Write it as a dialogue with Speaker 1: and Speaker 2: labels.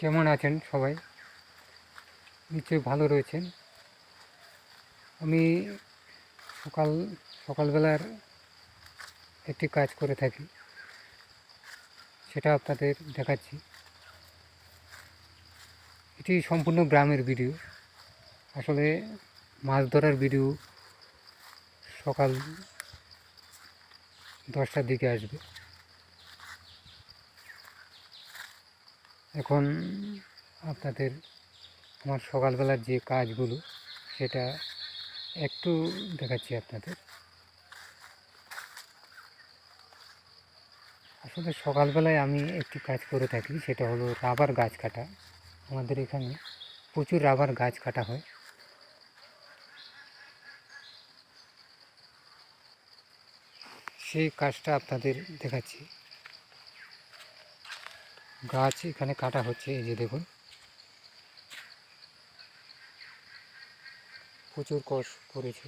Speaker 1: কেমন আছেন সবাই? নিশ্চয়ই ভালো রয়েছেন। আমি সকাল, সকালবেলার একটি কাজ করে থাকি, সেটা আপনাদের দেখাচ্ছি। এটি সম্পূর্ণ গ্রামের ভিডিও। আসলে মাছ ধরার ভিডিও সকাল দশটার দিকে আসবে। এখন আপনাদের আমার সকালবেলার যে কাজগুলো, সেটা একটু দেখাচ্ছি আপনাদের। আসলে সকালবেলায় আমি একটি কাজ করে থাকি, সেটা হলো রাবার গাছ কাটা। আমাদের এখানে প্রচুর রাবার গাছ কাটা হয়। সেই কাজটা আপনাদের দেখাচ্ছি। গাছ এখানে কাটা হচ্ছে এই যে দেখুন। প্রচুর কষ করেছে